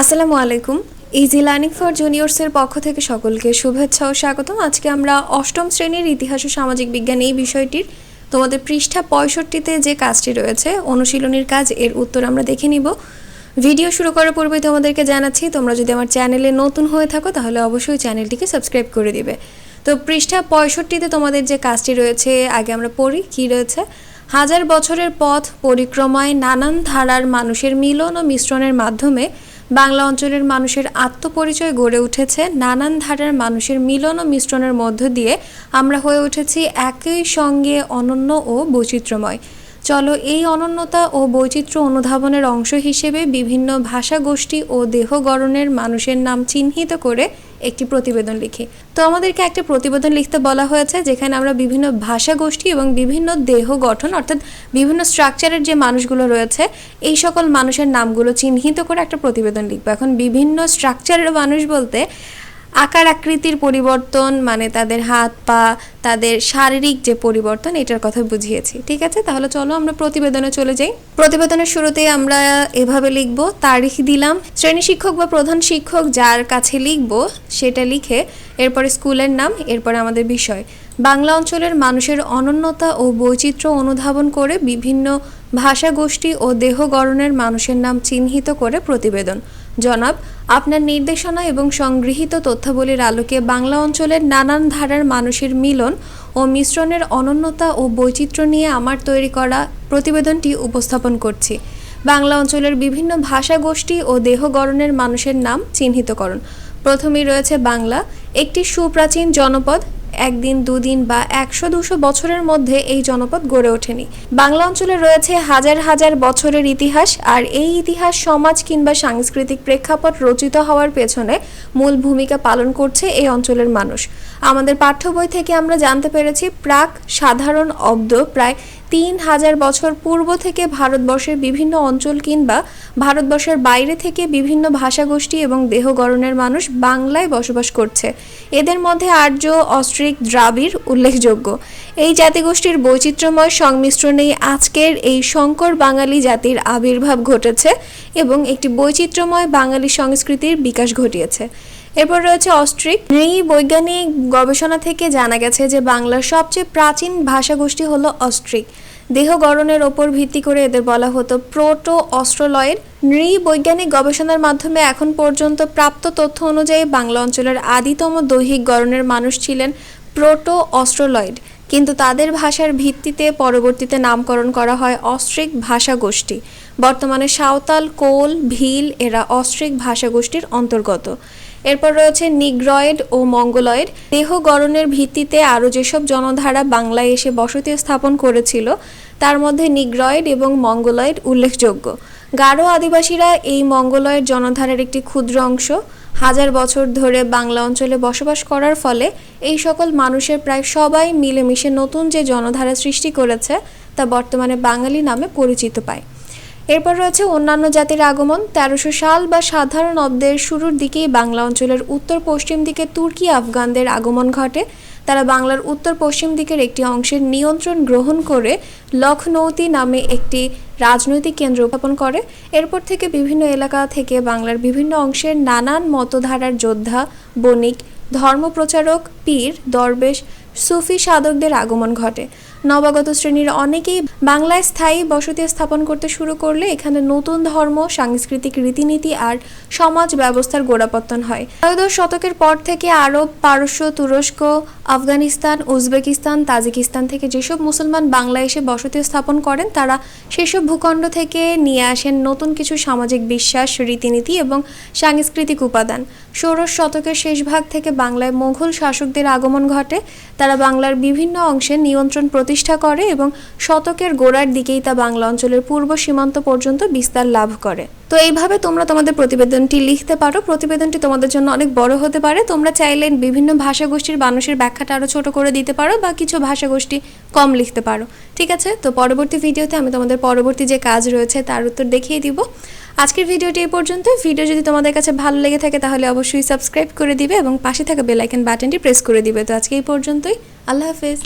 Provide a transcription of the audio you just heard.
আসসালামু আলাইকুম। Easy learning for জুনিয়র্সের পক্ষ থেকে সকলকে শুভেচ্ছা ও স্বাগতম। আজকে আমরা অষ্টম শ্রেণির ইতিহাস ও সামাজিক বিজ্ঞান এই বিষয়টির তোমাদের পৃষ্ঠা পঁয়ষট্টিতে যে কাজটি রয়েছে, অনুশীলনীর কাজ, এর উত্তর আমরা দেখে নিব। ভিডিও শুরু করার পূর্বে তোমাদেরকে জানাচ্ছি, তোমরা যদি আমার চ্যানেলে নতুন হয়ে থাকো, তাহলে অবশ্যই চ্যানেলটিকে সাবস্ক্রাইব করে দিবে। তো পৃষ্ঠা পঁয়ষট্টিতে তোমাদের যে কাজটি রয়েছে, আগে আমরা পড়ি কী রয়েছে। হাজার বছরের পথ পরিক্রমায় নানান ধারার মানুষের মিলন ও মিশ্রণের মাধ্যমে বাংলা অঞ্চলের মানুষের আত্মপরিচয় গড়ে উঠেছে, নানান ধারার মানুষের মিলন ও মিশ্রণের মধ্য দিয়ে আমরা হয়ে উঠেছি একই সঙ্গে অনন্য ও বৈচিত্র্যময়। চলো এই অনন্যতা ও বৈচিত্র্য অনুধাবনের অংশ হিসেবে বিভিন্ন ভাষা গোষ্ঠী ও দেহ গড়নের মানুষের নাম চিহ্নিত করে একটি প্রতিবেদন লিখি। তো আমাদেরকে একটা প্রতিবেদন লিখতে বলা হয়েছে, যেখানে আমরা বিভিন্ন ভাষা গোষ্ঠী এবং বিভিন্ন দেহ গঠন, অর্থাৎ বিভিন্ন স্ট্রাকচারের যে মানুষগুলো রয়েছে, এই সকল মানুষের নামগুলো চিহ্নিত করে একটা প্রতিবেদন লিখব। এখন বিভিন্ন স্ট্রাকচারের মানুষ বলতে আকার আকৃতির পরিবর্তন মানে তাদের হাত, পা, তাদের শারীরিক যে পরিবর্তন, এটার কথা বুঝিয়েছি। ঠিক আছে? তাহলে চলো আমরা প্রতিবেদনে চলে যাই। প্রতিবেদনের শুরুতেই আমরা এভাবে লিখব, তারিখ দিলাম। শ্রেণি শিক্ষক বা প্রধান শিক্ষক যার কাছে লিখব, সেটা লিখে এরপরে স্কুলের নাম, এরপরে আমাদের বিষয়। বাংলা অঞ্চলের মানুষের অনন্যতা ও বৈচিত্র্য অনুধাবন করে বিভিন্ন ভাষা গোষ্ঠী ও দেহ গড়নের মানুষের নাম চিহ্নিত করে প্রতিবেদন। জনাব, আপনার নির্দেশনা এবং সংগৃহীত তথ্যাবলীর আলোকে বাংলা অঞ্চলের নানান ধারার মানুষের মিলন ও মিশ্রণের অনন্যতা ও বৈচিত্র্য নিয়ে আমার তৈরি করা প্রতিবেদনটি উপস্থাপন করছি। বাংলা অঞ্চলের বিভিন্ন ভাষা গোষ্ঠী ও দেহ গড়নের মানুষের নাম চিহ্নিতকরণ। প্রথমেই রয়েছে বাংলা, একটি সুপ্রাচীন জনপদ একদিন, দুদিন বা একশো, দুশো বছরের মধ্যে এই জনপদ গড়ে ওঠেনি। বাংলা অঞ্চলে রয়েছে হাজার হাজার বছরের ইতিহাস আর এই ইতিহাস সমাজ কিংবা সাংস্কৃতিক প্রেক্ষাপট রচিত হওয়ার পেছনে মূল ভূমিকা পালন করছে এই অঞ্চলের মানুষ। আমাদের পাঠ্য বই থেকে আমরা জানতে পেরেছি, প্রাক সাধারণ অব্দ প্রায় তিন হাজার বছর পূর্ব থেকে ভারতবর্ষের বিভিন্ন অঞ্চল কিংবা ভারতবর্ষের বাইরে থেকে বিভিন্ন ভাষাগোষ্ঠী এবং দেহগড়নের মানুষ বাংলায় বসবাস করছে। এদের মধ্যে আর্য অস্ট্রিক দ্রাবিড় উল্লেখযোগ্য। এই জাতিগোষ্ঠীর বৈচিত্র্যময় সংমিশ্রণেই আজকের এই সংকর বাঙালি জাতির আবির্ভাব ঘটেছে এবং একটি বৈচিত্র্যময় বাঙালি সংস্কৃতির বিকাশ ঘটিয়েছে। এরপর রয়েছে অস্ট্রিক। এই বৈজ্ঞানিক গবেষণা থেকে জানা গেছে যে বাংলার সবচেয়ে প্রাচীন ভাষাগোষ্ঠী হলো অস্ট্রিক। দেহ গড়নের ওপর ভিত্তি করে এদের বলা হতো প্রোটো অস্ট্রোলয়েড। নৃ বৈজ্ঞানিক গবেষণার মাধ্যমে এখন পর্যন্ত প্রাপ্ত তথ্য অনুযায়ী বাংলা অঞ্চলের আদিতম দৈহিক গড়নের মানুষ ছিলেন প্রোটো অস্ট্রোলয়েড। কিন্তু তাদের ভাষার ভিত্তিতে পরবর্তীতে নামকরণ করা হয় অস্ট্রিক ভাষা গোষ্ঠী বর্তমানে সাঁওতাল, কোল, ভিল এরা অস্ট্রিক ভাষা গোষ্ঠীর অন্তর্গত। এরপর রয়েছে নিগ্রয়েড ও মঙ্গলয়েড। দেহ গড়নের ভিত্তিতে আরও যেসব জনধারা বাংলায় এসে বসতি স্থাপন করেছিল, তার মধ্যে নিগ্রয়েড এবং মঙ্গলয়েড উল্লেখযোগ্য। গারো আদিবাসীরা এই মঙ্গলয়েড জনধারার একটি ক্ষুদ্র অংশ। হাজার বছর ধরে বাংলা অঞ্চলে বসবাস করার ফলে এই সকল মানুষের প্রায় সবাই মিলেমিশে নতুন যে জনধারা সৃষ্টি করেছে, তা বর্তমানে বাঙালি নামে পরিচিত পায়। এরপর রয়েছে অন্যান্য জাতির আগমন। তেরোশো সাল বা সাধারণ অব্দের শুরুর দিকেই বাংলা অঞ্চলের উত্তর পশ্চিম দিকে তুর্কি আফগানদের আগমন ঘটে। তারা বাংলার উত্তর পশ্চিম দিকের একটি অংশের নিয়ন্ত্রণ গ্রহণ করে লখনৌতি নামে একটি রাজনৈতিক কেন্দ্র স্থাপন করে। এরপর থেকে বিভিন্ন এলাকা থেকে বাংলার বিভিন্ন অংশের নানান মতধারার যোদ্ধা, বণিক, ধর্মপ্রচারক, পীর, দরবেশ, সুফি সাধকদের আগমন ঘটে। নবাগত শ্রেণির অনেকেই বাংলায় স্থায়ী বসতি স্থাপন করতে শুরু করলে এখানে নতুন ধর্ম, সাংস্কৃতিক রীতিনীতি আর সমাজ ব্যবস্থার গোড়াপত্তন হয়। ত্রয়োদশ শতকের পর থেকে আরব, পারস্য, তুরস্ক, আফগানিস্তান, উজবেকিস্তান, তাজিকিস্তান থেকে যেসব মুসলমান বাংলায় এসে বসতি স্থাপন করেন, তারা সেসব ভূখণ্ড থেকে নিয়ে আসেন নতুন কিছু সামাজিক বিশ্বাস, রীতিনীতি এবং সাংস্কৃতিক উপাদান। ষোড়শ শতকের শেষ ভাগ থেকে বাংলায় মোঘল শাসকদের আগমন ঘটে। তারা বাংলার বিভিন্ন অংশে নিয়ন্ত্রণ প্রতিষ্ঠা করে এবং শতকের গোড়ার দিকেই তা বাংলা অঞ্চলের পূর্ব সীমান্ত পর্যন্ত বিস্তার লাভ করে। তো এইভাবে তোমরা তোমাদের প্রতিবেদনটি লিখতে পারো। প্রতিবেদনটি তোমাদের জন্য অনেক বড় হতে পারে। তোমরা চাইলে বিভিন্ন ভাষাগোষ্ঠীর মানুষের ব্যাখ্যাটা আরও ছোট করে দিতে পারো বা কিছু ভাষাগোষ্ঠী কম লিখতে পারো। ঠিক আছে? তো পরবর্তী ভিডিওতে আমি তোমাদের পরবর্তী যে কাজ রয়েছে তার উত্তর দেখিয়ে দিব। আজকের ভিডিওটি এই পর্যন্ত। ভিডিও যদি তোমাদের কাছে ভালো লেগে থাকে তাহলে অবশ্যই সাবস্ক্রাইব করে দিবে এবং পাশে থাকা বেল আইকন বাটনটি প্রেস করে দিবে। তো আজকে এই পর্যন্তই। আল্লাহ হাফেজ।